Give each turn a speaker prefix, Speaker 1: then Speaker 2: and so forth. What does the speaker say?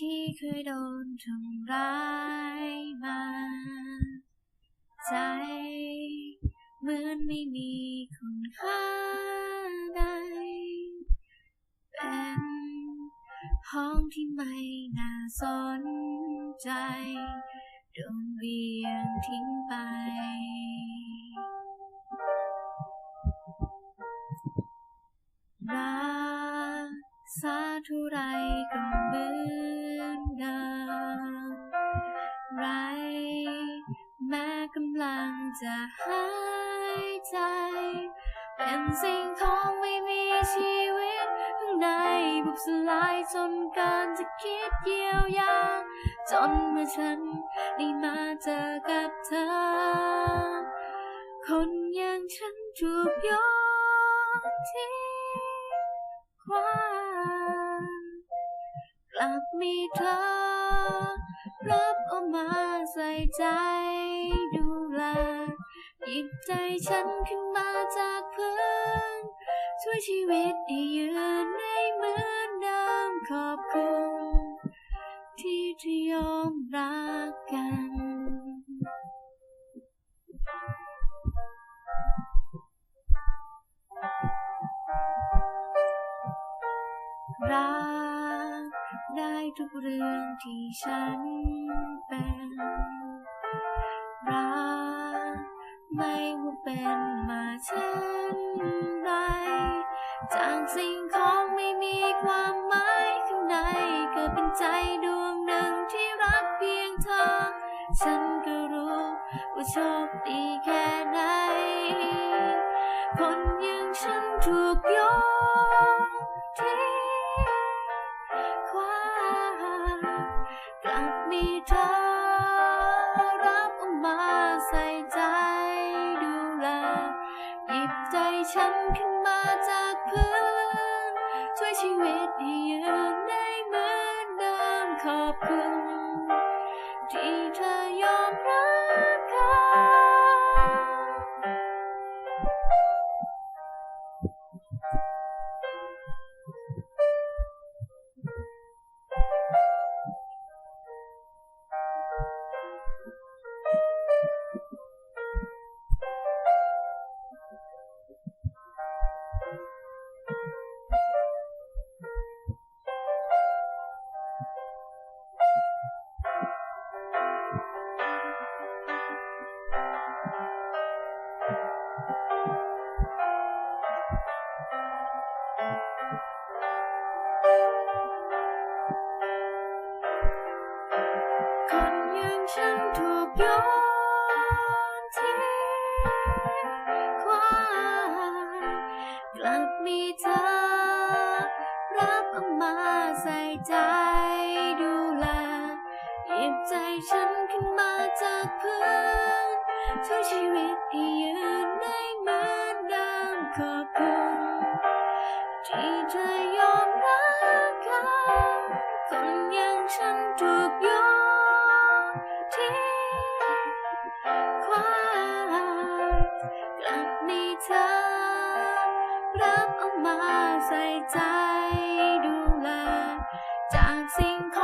Speaker 1: ที่เคยโดนทำร้ายมา ใจ เหมือนไม่มีคุณค่าใด เป็นห้องที่ไม่น่าสนใจโดนเวียงทิ้งไปรักษาเท่าไรก็เหมือ กำลังจะหายใจ เป็นสิ่งของไม่มีชีวิตข้างในบุบสลายจนกินจะคิดเยียวยา จนเมื่อฉันได้มาเจอกับเธอ คนอย่างฉันถูกยนทิ้งความกลับมีเธอรับเอามาใส่ใจดู แลหยิบใจฉันขึ้นมาจากพื้น ช่วยชีวิตให้ยืนได้เหมือนเดิมขอบคุณ ที่เธอยอมรักกันรักได้ทุกเรื่องที่ฉันเป็น มาเช่นไปจากสิ่งของไม่มีความหมายข้างในเกิดเป็นใจดวงหนึ่งที่รักเพียงเธอ ฉันก็รู้ว่าโชคดีแค่ไหนคนอย่างฉันถูกโยน กมีเธอ รับเอามาใส่ใจดูแลหยิบใจฉันขึ้นมาจากพื้นช่วยชีวิตให้ยืนได้เหมือนเดิมขอบคุณที่เธอยอมรักกันคนอย่างฉันถูกโยนทิ้งความกลับมีเธอ ใส่ใจดูแล จากสิ่งของ